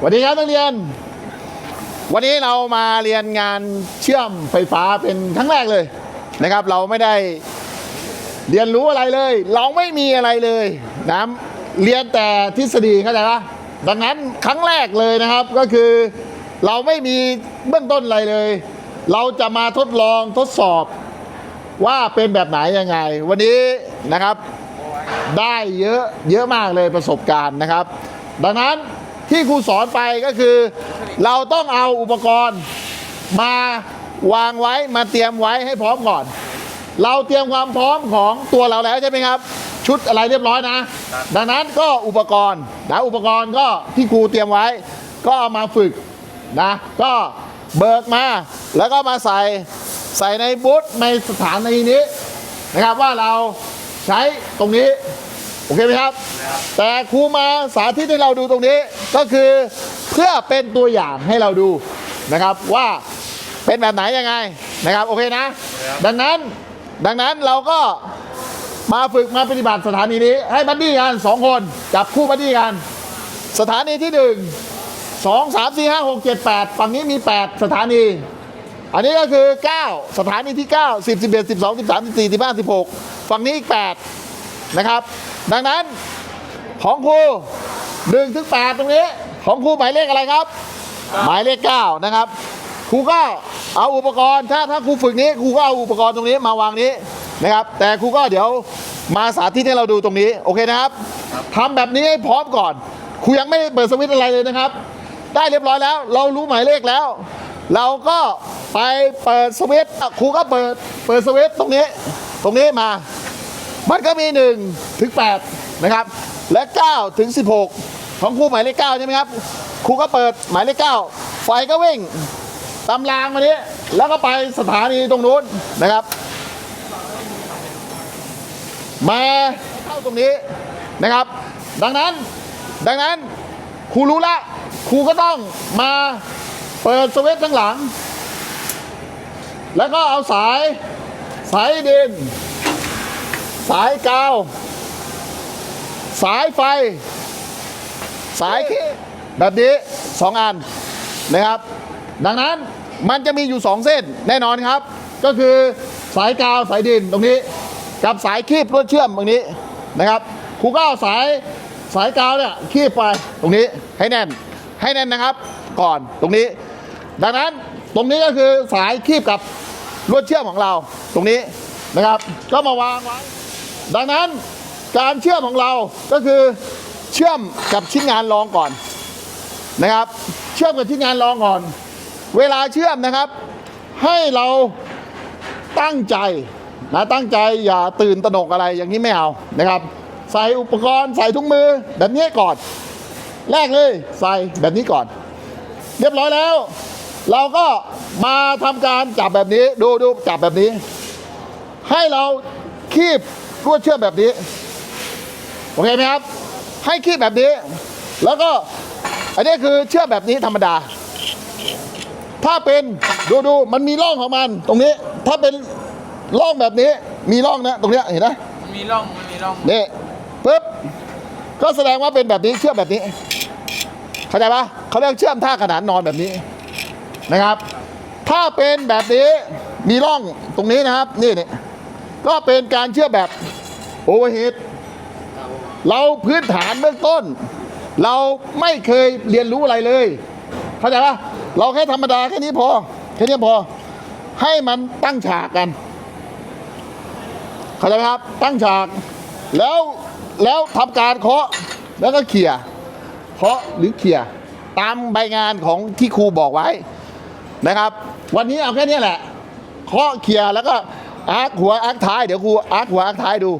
สวัสดีครับนักเรียน วันนี้เรามาเรียนงานเชื่อมไฟฟ้าเป็นครั้งแรกเลยนะครับ เราไม่ได้เรียนรู้อะไรเลย เราไม่มีอะไรเลยนะเรียนแต่ทฤษฎีเข้าใจปะดังนั้นครั้งแรกเลยนะครับก็คือเราไม่มีเบื้องต้นอะไรเลย เราจะมาทดลองทดสอบว่าเป็นแบบไหนยังไง วันนี้นะครับได้เยอะเยอะมากเลยประสบการณ์นะครับ ดังนั้น ที่ครูสอนไปก็คือ เราต้องเอาอุปกรณ์มาวางไว้มาเตรียมไว้ให้พร้อมก่อน เราเตรียมความพร้อมของตัวเราแล้วใช่ไหมครับ ชุดอะไรเรียบร้อยนะ ดังนั้นก็อุปกรณ์นะอุปกรณ์ก็ที่ครูเตรียมไว้ ก็เอามาฝึกนะก็เบิกมาแล้วก็มาใส่ใส่ในบูธในสถานีนี้นะครับว่าเราใช้ตรงนี้ โอเคไหมครับ แต่ครูมาสาธิตให้เราดูตรงนี้ก็คือเพื่อเป็นตัวอย่างให้เราดูนะครับว่าเป็นแบบไหนยังไงนะครับโอเคนะ ดังนั้นดังนั้นเราก็มาฝึกมาปฏิบัติสถานีนี้ ให้บัดดี้กันสองคนจับคู่บัดดี้กัน สถานีที่หนึ่งสองสามสี่ห้าหกเจ็ดแปดฝั่งนี้มีแปดสถานี อันนี้ก็คือ9สถานีที่9 10 11 12 13 14 15 16ฝั่งนี้อีก8นะครับ ดังนั้นของครู1ถึง8ตรงนี้ ของครูหมายเลขอะไรครับ หมายเลข9นะครับครูก็เอาอุปกรณ์ถ้าถ้าครูฝึกนี้ครูก็เอาอุปกรณ์ตรงนี้มาวางนี้นะครับ แต่ครูก็เดี๋ยวมาสาธิตให้เราดูตรงนี้โอเคนะครับทำแบบนี้ให้พร้อมก่อนครูยังไม่เปิดสวิตอะไรเลยนะครับ ได้เรียบร้อยแล้ว เรารู้หมายเลขแล้ว เราก็ไปเปิดสวิตครูก็เปิดเปิดสวิตตรงนี้ ตรงนี้มา มันก็มี1ถึง8นะครับ และ9ถึง16 ของครูหมายเลข9ใช่ไหมครับครูก็เปิดหมายเลข9ไฟก็วิ่งตำรางมานี้แล้วก็ไปสถานีตรงนู้นนะครับ มาเข้าตรงนี้นะครับ ดังนั้นดังนั้นครูรู้ละครูก็ต้องมาเปิดสวิตช์ข้างหลัง แล้วก็เอาสายสายดิน สายกาว สายไฟ สายเคแบบนี้สองอันนะครับ ดังนั้นมันจะมีอยู่สองเส้นแน่นอนครับ ก็คือสายกาวสายดินตรงนี้ กับสายคีบลวดเชื่อมตรงนี้นะครับครูก็เอาสายสายกาวเนี่ยคีบไปตรงนี้ให้แน่นให้แน่นนะครับ ก่อนตรงนี้ ดังนั้นตรงนี้ก็คือสายคีบกับลวดเชื่อมของเราตรงนี้นะครับ ก็มาวางไว้ ดังนั้นการเชื่อมของเราก็คือเชื่อมกับชิ้นงานรองก่อนนะครับ เชื่อมกับชิ้นงานรองก่อน เวลาเชื่อมนะครับ ให้เราตั้งใจนะตั้งใจอย่าตื่นตระหนกอะไรอย่างนี้ไม่เอานะครับ ใส่อุปกรณ์ใส่ถุงมือแบบนี้ก่อน แรกเลยใส่แบบนี้ก่อน เรียบร้อยแล้ว เราก็มาทำการจับแบบนี้ดูดูจับแบบนี้ ให้เราคีบ ลวดเชื่อมแบบนี้ โอเคไหมครับ ให้คีบแบบนี้ แล้วก็ อันนี้คือเชื่อมแบบนี้ธรรมดา ถ้าเป็นดูดูมันมีร่องของมัน ตรงนี้ ถ้าเป็นร่องแบบนี้ มีร่องนะ ตรงเนี้ยเห็นไหมมันมีร่องมันมีร่องนี่ปุ๊บก็แสดงว่าเป็นแบบนี้เชื่อมแบบนี้ เข้าใจปะเขาเรียกเชื่อมท่าขนานนอนแบบนี้นะครับ ถ้าเป็นแบบนี้มีร่องตรงนี้นะครับ นี่นี่ ก็เป็นการเชื่อแบบโอเวอร์เฮดเราพื้นฐานเบื้องต้น เราไม่เคยเรียนรู้อะไรเลย เข้าใจปะเราแค่ธรรมดาแค่นี้พอ แค่นี้พอ ให้มันตั้งฉากกัน เข้าใจไหมครับ ตั้งฉาก แล้วแล้วทำการเคาะแล้วก็เขี่ยเคาะหรือเขี่ยตามใบงานของที่ครูบอกไว้นะครับ วันนี้เอาแค่นี้แหละเคาะเขี่ยแล้วก็ อาร์คหัวอาร์คท้ายเดี๋ยวครูอาร์คหัวอาร์คท้ายดู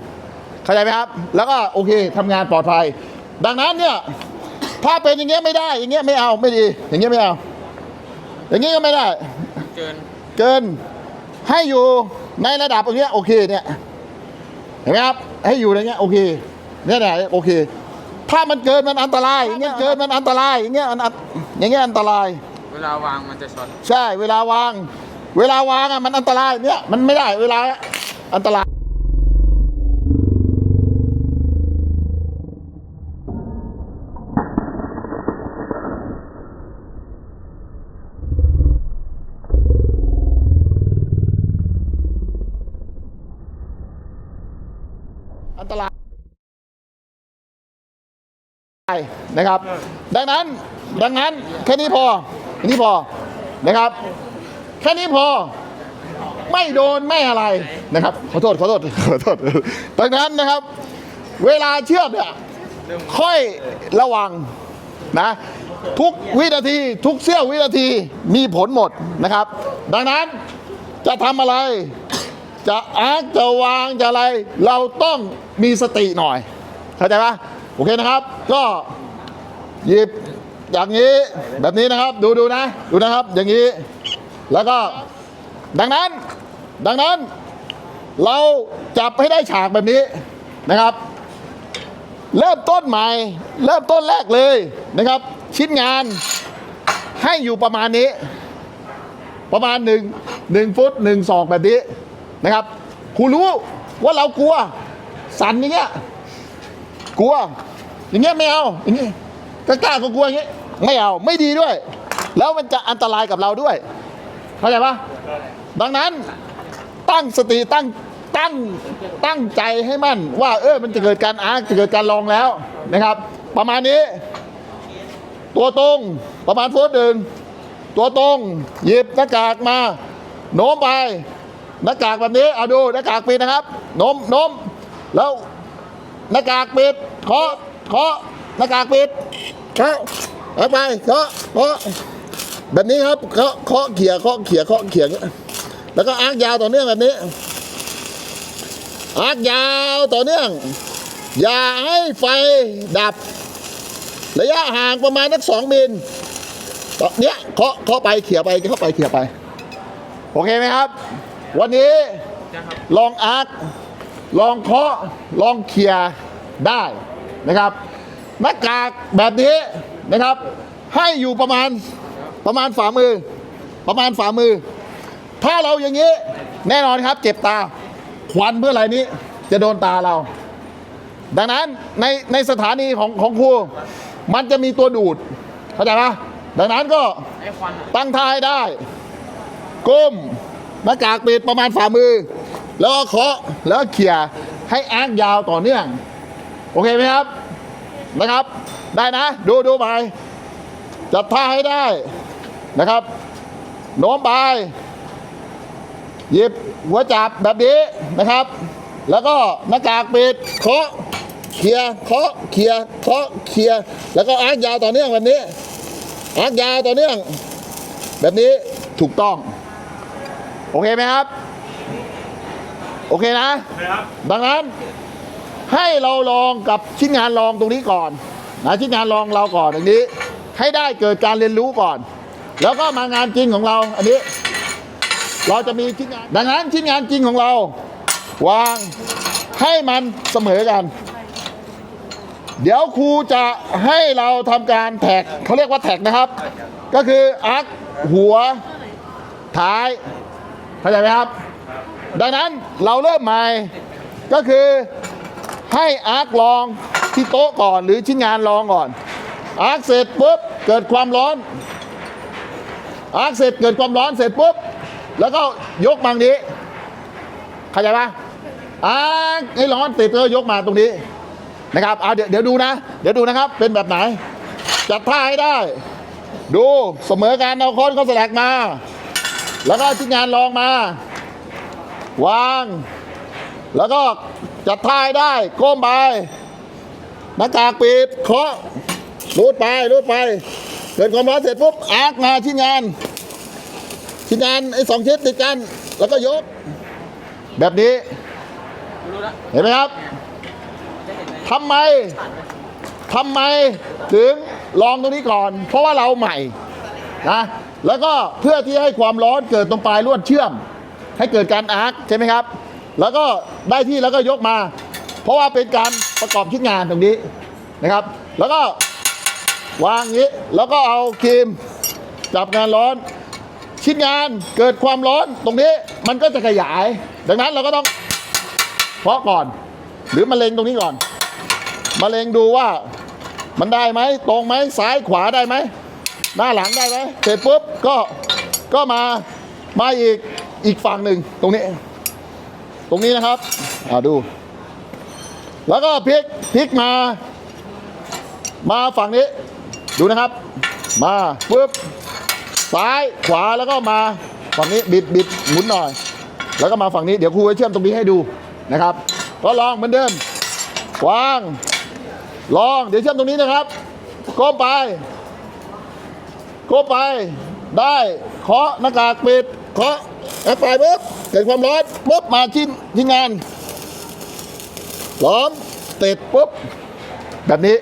เข้าใจไหมครับ แล้วก็โอเคทำงานปลอดภัย ดังนั้นเนี่ยถ้าเป็นอย่างเงี้ยไม่ได้อย่างเงี้ยไม่เอาไม่ดี อย่างเงี้ยไม่เอา อย่างเงี้ยก็ไม่ได้ เกินเกินให้อยู่ในระดับอย่างเงี้ยโอเคเนี่ยเห็นไหมครับให้อยู่อย่างเงี้ยโอเคเนี่ยแหละโอเค ถ้ามันเกินมันอันตรายอย่างเงี้ยเกินมันอันตรายอย่างเงี้ยมันอันอย่างเงี้ยอันตราย เวลาวางมันจะช็อตใช่เวลาวาง เวลาวางอะมันอันตรายเนี่ยมันไม่ได้เวลาอันตรายอันตรายนะครับ ดังนั้นดังนั้นแค่นี้พอแค่นี้พอนะครับ แค่นี้พอ ไม่โดนไม่อะไรนะครับ ขอโทษขอโทษขอโทษดังนั้นนะครับ เวลาเชื่อมเนี่ยค่อยระวังนะทุกวินาทีทุกเสี้ยววินาทีมีผลหมดนะครับ ดังนั้นจะทำอะไร จะอาร์จะวางจะอะไร เราต้องมีสติหน่อย เข้าใจปะโอเคนะครับ ก็หยิบอย่างนี้แบบนี้นะครับ ดูดูนะ ดูนะครับ อย่างนี้ แล้วก็ดังนั้นดังนั้นเราจับให้ได้ฉากแบบนี้นะครับ เริ่มต้นใหม่ เริ่มต้นแรกเลยนะครับ ชิ้นงานให้อยู่ประมาณนี้ ประมาณหนึ่งหนึ่งฟุตหนึ่งศอกแบบนี้นะครับครูรู้ว่าเรากลัว สั่นอย่างเงี้ยกลัว อย่างเงี้ยไม่เอาอย่างเงี้ยกล้าๆก็กลัวอย่างเงี้ยไม่เอาไม่ดีด้วย แล้วมันจะอันตรายกับเราด้วย เข้าใจปะดังนั้นตั้งสติตั้งตั้งตั้งใจให้มั่น ว่าเออมันจะเกิดการอาร์จะเกิดการลองแล้วนะครับ ประมาณนี้ ตัวตรงประมาณฟุตหนึ่งตัวตรงหยิบหน้ากากมาโน้มไปหน้ากากแบบนี้เอาดูหน้ากากปิดนะครับโน้มโน้มแล้วหน้ากากปิดเคาะเคาะหน้ากากปิดเคาะไปเคาะเคาะ แบบนี้ครับเคาะเคาะเขี่ยเคาะเขี่ยเคาะเขี่ยแล้วก็อาร์กยาวต่อเนื่องแบบนี้ อาร์กยาวต่อเนื่อง อย่าให้ไฟดับ ระยะห่างประมาณนักสองมิลตอนเนี้ยเคาะเคาะไปเขี่ยไปเคาะไปเขี่ยไป โอเคไหมครับ วันนี้ลองอาร์คลองเคาะลองเขี่ยได้นะครับหน้ากากแบบนี้นะครับ ให้อยู่ประมาณ ประมาณฝ่ามือ ประมาณฝ่ามือ ถ้าเราอย่างนี้ แน่นอนครับ เจ็บตา ควันเพื่ออะไรนี้ จะโดนตาเรา ดังนั้นในในสถานีของของครูมันจะมีตัวดูดเข้าใจปะดังนั้นก็ตั้งท่าให้ได้ ก้มหน้ากากปิดประมาณฝ่ามือ แล้วก็เคาะแล้วเขี่ยให้อาร์คยาวต่อเนื่อง โอเคไหมครับนะครับ ได้นะ ดูดูไปจัดท่าให้ได้ นะครับโน้มไป หยิบหัวจับแบบนี้นะครับ แล้วก็หน้ากากปิดเคาะเขี่ยเคาะเขี่ยเคาะเขี่ยแล้วก็อาร์คยาวต่อเนื่องแบบนี้อาร์คยาวต่อเนื่อง แบบนี้ถูกต้อง โอเคไหมครับ โอเคนะดังนั้นให้เราลองกับชิ้นงานลองตรงนี้ก่อนนะชิ้นงานลองเราก่อนอย่างนี้ ให้ได้เกิดการเรียนรู้ก่อน แล้วก็มางานจริงของเราอันนี้ เราจะมีชิ้นงานดังนั้นชิ้นงานจริงของเรา วางให้มันเสมอกัน เดี๋ยวครูจะให้เราทำการแท็กเขาเรียกว่าแท็กนะครับ ก็คืออาร์คหัวท้ายเข้าใจไหมครับ ดังนั้นเราเริ่มใหม่ก็คือให้อาร์คลองที่โต๊ะก่อนหรือชิ้นงานลองก่อน อาร์คเสร็จปุ๊บเกิดความร้อน อาร์คเสร็จเกิดความร้อนเสร็จปุ๊บ แล้วก็ยกบางนี้เข้าใจปะอาร์คให้ร้อนติดแล้วยกมาตรงนี้นะครับเอาเดี๋ยวเดี๋ยวดูนะ เดี๋ยวดูนะครับ เป็นแบบไหน จัดท่าให้ได้ ดูเสมอการเอาค้อนเข้าสลักมา แล้วก็ชิ้นงานลองมา วาง แล้วก็จัดท่าให้ได้ก้มไปหน้ากากปิดเคาะรูดไปรูดไป เกิดความร้อนเสร็จปุ๊บอาร์คมาชิ้นงานชิ้นงานไอ้สองชิ้นติดกัน แล้วก็ยก แบบนี้ เห็นไหมครับจะเห็นไมทำไมทำไมถึงลองตรงนี้ก่อน เพราะว่าเราใหม่นะแล้วก็เพื่อที่ให้ความร้อนเกิดตรงปลายลวดเชื่อม ให้เกิดการอาร์คใช่ไหมครับ แล้วก็ได้ที่แล้วก็ยกมา เพราะว่าเป็นการประกอบชิ้นงานตรงนี้นะครับ แล้วก็ วางอย่างนี้ แล้วก็เอาครีมจับงานร้อน ชิ้นงานเกิดความร้อนตรงนี้มันก็จะขยาย ดังนั้นเราก็ต้องเพาะก่อน หรือมะเร็งตรงนี้ก่อนมาเล็งดูว่ามันได้ไหมตรงไหมซ้ายขวาได้ไหมหน้าหลังได้ไหมเสร็จปุ๊บก็ก็มามาอีกอีกฝั่งหนึ่งตรงนี้ ตรงนี้นะครับอ่าดู แล้วก็พลิกพลิกมา มาฝั่งนี้ ดูนะครับ มาปุ๊บซ้ายขวาแล้วก็มาฝั่งนี้บิดบิดหมุนหน่อย แล้วก็มาฝั่งนี้เดี๋ยวครูจะเชื่อมตรงนี้ให้ดูนะครับ ก็ลองเหมือนเดิมวาง ลองเดี๋ยวเชื่อมตรงนี้นะครับก้มไปก้มไป ได้เคาะหน้ากากปิดเคาะแอปไฟปุ๊บเกิดความร้อนปุ๊บมาชิ้นที่งานล้อมติดปุ๊บแบบนี้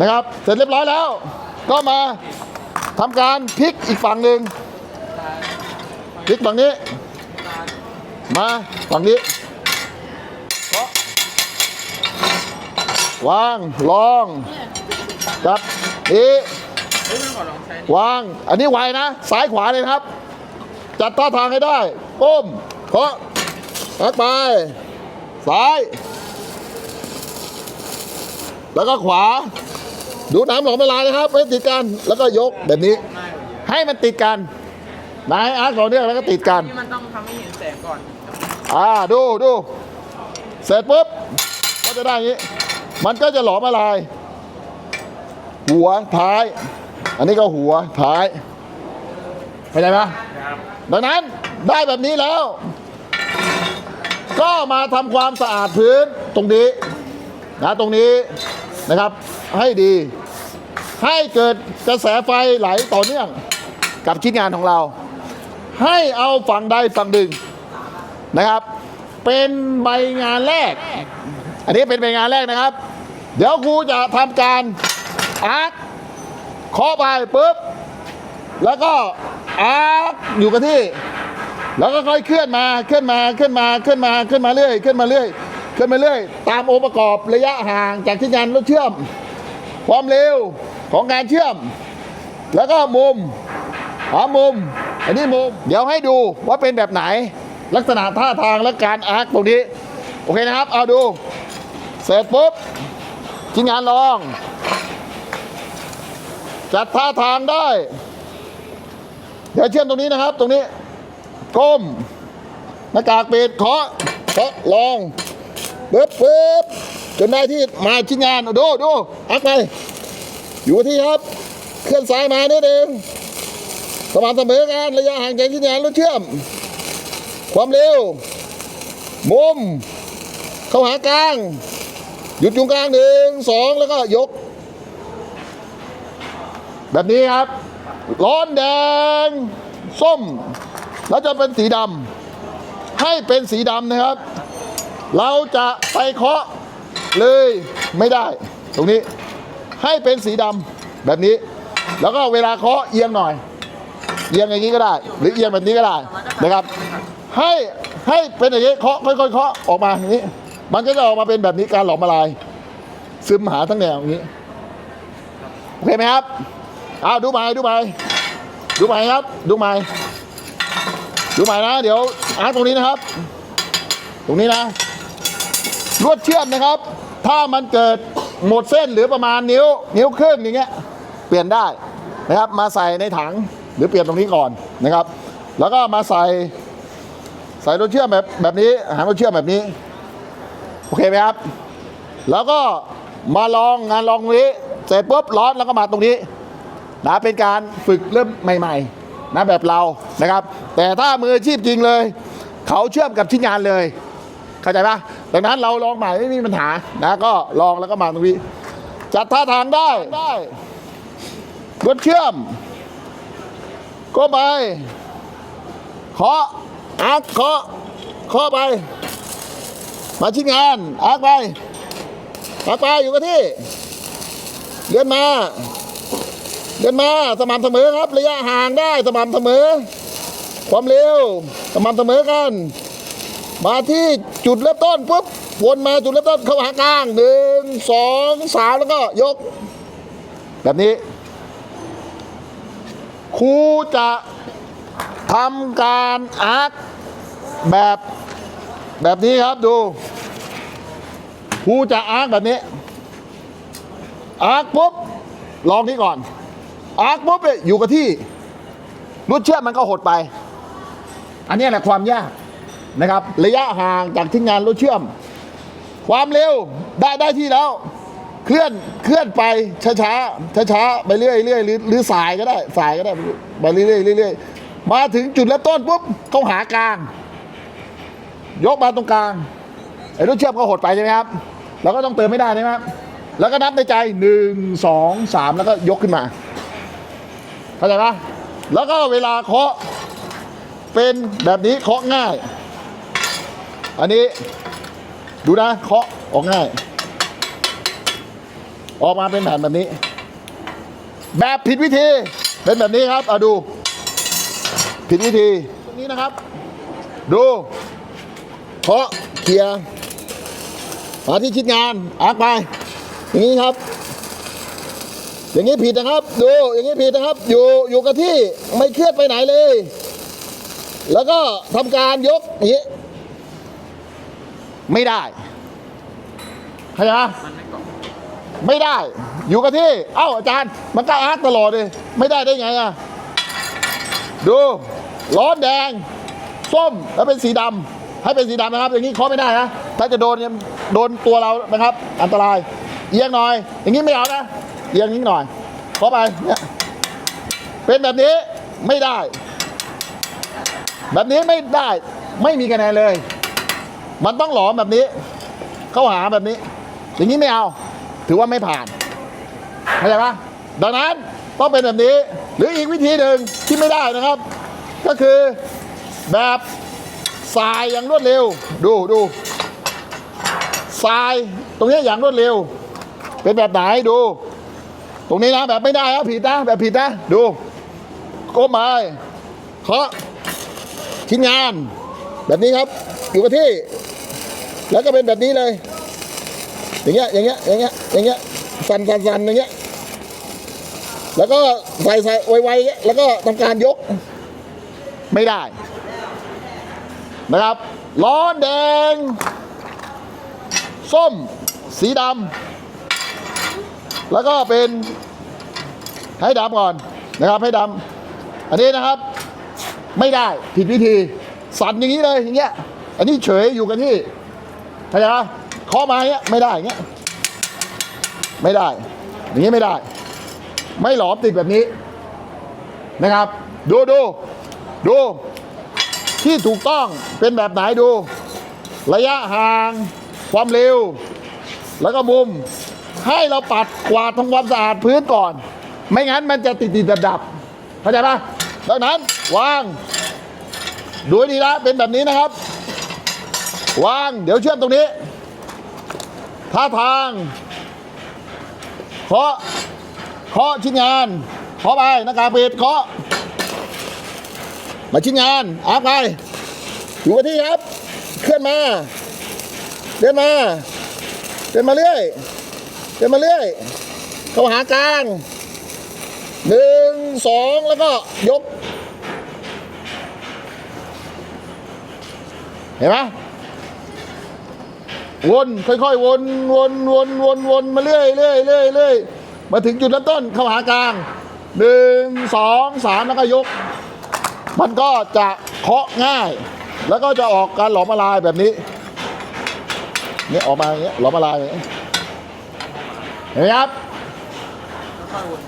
นะครับ เสร็จเรียบร้อยแล้ว ก็มาทำการพลิกอีกฝั่งหนึ่งพลิกฝั่งนี้ มาฝั่งนี้วางลองจับนี่วางอันนี้ไวนะซ้ายขวาเลยครับ จัดท่าทางให้ได้ก้มเคาะตักไป ซ้าย แล้วก็ขวา ดูน้ำหลอมละลายนะครับไม่ติดกันแล้วก็ยกแบบนี้ง่ายกว่าเยอะให้มันติดกันนายอาร์ตต่อเนื่องแล้วก็ติดกันนี่มันต้องทำให้เห็นแสงก่อน อ่าดูดูเสร็จปุ๊บก็จะได้อย่างนี้ มันก็จะหลอมละลาย หัวท้าย อันนี้ก็หัวท้ายเข้าใจไหมดังนั้นได้แบบนี้แล้ว ก็มาทำความสะอาดพื้นตรงนี้นะตรงนี้ นะครับ ให้ดี ให้เกิดกระแสไฟไหลต่อเนื่องกับชิ้นงานของเรา ให้เอาฝั่งใดฝั่งหนึ่งนะครับ เป็นใบงานแรก อันนี้เป็นใบงานแรกนะครับ เดี๋ยวครูจะทำการอาร์คเคาะไปปุ๊บ แล้วก็อาร์คอยู่กับที่ แล้วก็ค่อยเคลื่อนมา เคลื่อนมา เคลื่อนมา เคลื่อนมา เคลื่อนมาเรื่อย เคลื่อนมาเรื่อย เคลื่อนมาเรื่อย ตามองค์ประกอบระยะห่างจากที่งานรถเชื่อม ความเร็วของการเชื่อม แล้วก็มุมหามุม อันนี้มุม เดี๋ยวให้ดูว่าเป็นแบบไหน ลักษณะท่าทางและการอาร์คตรงนี้ โอเคนะครับ เอาดู เสร็จปุ๊บชิ้นงานลอง จัดท่าทางได้ เดี๋ยวเชื่อมตรงนี้นะครับ ตรงนี้ก้มหน้ากากปิดเคาะเคาะลอง ปึ๊บปึ๊บจนได้ที่มาชิ้นงานดูดูอักไปอยู่ที่ครับ เคลื่อนซ้ายมานิดนึงสม่ำเสมอกันระยะห่างจากที่งานรถเชื่อม ความเร็ว มุม เข้าหากลาง หยุดอยู่กลางหนึ่งสองแล้วก็ยก แบบนี้ครับ ร้อนแดง ส้ม แล้วจะเป็นสีดำให้เป็นสีดำนะครับ เราจะไปเคาะเลยไม่ได้ ตรงนี้ให้เป็นสีดำแบบนี้ แล้วก็เวลาเคาะเอียงหน่อย เอียงอย่างนี้ก็ได้ หรือเอียงแบบนี้ก็ได้นะครับ ให้ให้เป็นอย่างนี้เคาะค่อยๆเคาะออกมาอย่างนี้ มันก็จะออกมาเป็นแบบนี้การหลอมละลาย ซึมหาทั้งแนวอย่างนี้ โอเคไหมครับเอาดูใหม่ดูใหม่ดูใหม่ครับ ดูใหม่ดูใหม่นะ เดี๋ยวอาร์ตตรงนี้นะครับ ตรงนี้นะ ลวดเชื่อมนะครับ ถ้ามันเกิดหมดเส้นหรือประมาณนิ้ว นิ้วครึ่งอย่างเงี้ยเปลี่ยนได้นะครับ มาใส่ในถังหรือเปลี่ยนตรงนี้ก่อนนะครับ แล้วก็มาใส่ใส่รถเชื่อมแบบแบบนี้หางรถเชื่อมแบบนี้โอเคไหมครับ แล้วก็มาลองงานลองตรงนี้เสร็จปุ๊บร้อนแล้วก็มาตรงนี้นะเป็นการฝึกเริ่มใหม่ๆนะแบบเรานะครับ แต่ถ้ามืออาชีพจริงเลย เขาเชื่อมกับชิ้นงานเลย เข้าใจปะ ดังนั้นเราลองใหม่ไม่มีปัญหานะก็ลองแล้วก็มาตรงนี้จัดท่าทางได้ได้รถเชื่อมก็ไปเคาะอาร์คเคาะเคาะไป มาชิ้นงานอาร์คไปอาร์คไปอยู่กับที่เลื่อนมาเลื่อนมาสม่ำเสมอครับระยะห่างได้สม่ำเสมอ ความเร็วสม่ำเสมอกัน มาที่จุดเริ่มต้นปุ๊บวนมาจุดเริ่มต้นเข้าหากลางหนึ่งสองสามแล้วก็ยก แบบนี้ครูจะทำการอาร์คแบบแบบนี้ครับดูครูจะอาร์คแบบนี้ อาร์คปุ๊บลองนี้ก่อน อาร์คปุ๊บเนี่ยอยู่กับที่รวดเชื่อมมันก็หดไป อันนี้แหละความยาก นะครับ ระยะห่างจากที่งานรถเชื่อม ความเร็วได้ได้ที่แล้ว เคลื่อนเคลื่อนไปช้าช้าช้าช้าไปเรื่อยเรื่อยหรือหรือสายก็ได้สายก็ได้ไปเรื่อยเรื่อยเรื่อยมาถึงจุดเริ่มต้นปุ๊บต้องหากลาง ยกมาตรงกลางไอ้ลูกเชื่อกก็หดไปใช่ไหมครับเราก็ต้องเติมไม่ได้ใช่ไหมครับแล้วก็นับในใจหนึ่งสองสามแล้วก็ยกขึ้นมาเข้าใจปะแล้วก็เวลาเคาะเป็นแบบนี้เคาะง่าย อันนี้ดูนะเคาะออกง่าย ออกมาเป็นแผ่นแบบนี้ แบบผิดวิธี เป็นแบบนี้ครับเอาดู ผิดวิธีตรงนี้นะครับ ดูเคาะเคลียร์มาที่ชิ้นงานอาร์คไป อย่างนี้ครับ อย่างนี้ผิดนะครับ ดูอย่างนี้ผิดนะครับ อยู่อยู่กับที่ไม่เคลื่อนไปไหนเลย แล้วก็ทำการยกอย่างนี้ ไม่ได้เข้าใจไหมมันไม่ไม่ได้ อยู่กับที่ เอ้าอาจารย์ มันก็อาร์ตตลอดเลยไม่ได้ได้ไงอะ ดูร้อนแดง ส้มแล้วเป็นสีดำให้เป็นสีดำนะครับ อย่างนี้เคาะไม่ได้นะ ถ้าจะโดนเนี่ยโดนตัวเรานะครับ อันตราย เอียงหน่อย อย่างนี้ไม่เอานะเอียงนิดหน่อยเคาะไปเนี่ยเป็นแบบนี้ไม่ได้ แบบนี้ไม่ได้ไม่มีคะแนนเลย มันต้องหลอมแบบนี้ เข้าหาแบบนี้ อย่างนี้ไม่เอา ถือว่าไม่ผ่านเข้าใจปะดังนั้นต้องเป็นแบบนี้ หรืออีกวิธีหนึ่งที่ไม่ได้นะครับ ก็คือแบบสายอย่างรวดเร็ว ดูดูสายตรงนี้อย่างรวดเร็ว เป็นแบบไหนดู ตรงนี้นะแบบไม่ได้นะผิดนะแบบผิดนะดูก้มไปเคาะชิ้นงาน แบบนี้ครับ อยู่กับที่ แล้วก็เป็นแบบนี้เลย อย่างเงี้ย อย่างเงี้ย อย่างเงี้ย อย่างเงี้ย สั่นสั่นสั่นอย่างเงี้ย แล้วก็ใส่ใส่ไวๆอย่างเงี้ยแล้วก็ทำการยก ไม่ได้ นะครับ ร้อนแดง ส้ม สีดำ แล้วก็เป็น ให้ดำก่อนนะครับ ให้ดำ อันนี้นะครับ ไม่ได้ ผิดวิธี สั่นอย่างนี้เลย อย่างเงี้ย อันนี้เฉยอยู่กันที่ เข้าใจปะเคาะมาอย่างเงี้ยไม่ได้เงี้ยไม่ได้ อย่างเงี้ยไม่ได้ ไม่หลอมติดแบบนี้นะครับ ดูดูดู ที่ถูกต้องเป็นแบบไหนดู ระยะห่าง ความเร็ว แล้วก็มุม ให้เราปัดกวาดทำความสะอาดพื้นก่อน ไม่งั้นมันจะติดติดดับดับเข้าใจปะดังนั้นวาง ดูดีนะเป็นแบบนี้นะครับ วาง เดี๋ยวเชื่อมตรงนี้ท่าทางเคาะเคาะชิ้นงานเคาะไปหน้ากากปิดเคาะมาชิ้นงานอาไปอยู่กับที่ครับ เคลื่อนมาเดินมาเดินมาเรื่อยเดินมาเรื่อยเข้าหากลางหนึ่งสองแล้วก็ยก เห็นไหม วนค่อยๆ วนวนวนวนวนมาเรื่อยเรื่อยเรื่อยเรื่อยมาถึงจุดเริ่มต้นเข้าหากลางหนึ่งสองสามแล้วก็ยก มันก็จะเคาะง่าย แล้วก็จะออกการหลอมละลายแบบนี้เนี่ยออกมาอย่างเงี้ยหลอมละลายอย่างเงี้ยเห็นไหมครับค่อยๆวน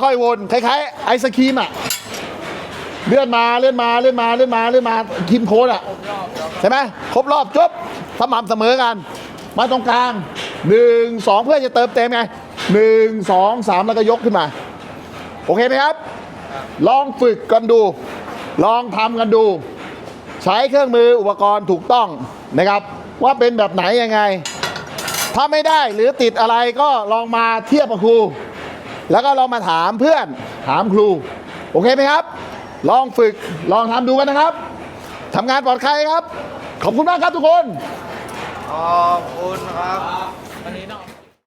ค่อยๆวนคล้ายๆไอศครีมอะเลื่อนมาเลื่อนมาเลื่อนมาเลื่อนมาเลื่อนมาครีมโคนอะครบรอบแล้วก็ใช่ไหมครบรอบจบ สม่ำเสมอกัน มาตรงกลางหนึ่งสองเพื่อจะเติมเต็มไงหนึ่งสองสามแล้วก็ยกขึ้นมา โอเคไหมครับ ลองฝึกกันดู ลองทำกันดู ใช้เครื่องมืออุปกรณ์ถูกต้องนะครับ ว่าเป็นแบบไหนยังไง ถ้าไม่ได้หรือติดอะไรก็ลองมาเทียบกับครู แล้วก็ลองมาถามเพื่อนถามครู โอเคไหมครับ ลองฝึกลองทำดูกันนะครับทำงานปลอดภัยครับ ขอบคุณมากครับทุกคน ขอบคุณครับวันนี้เนาะ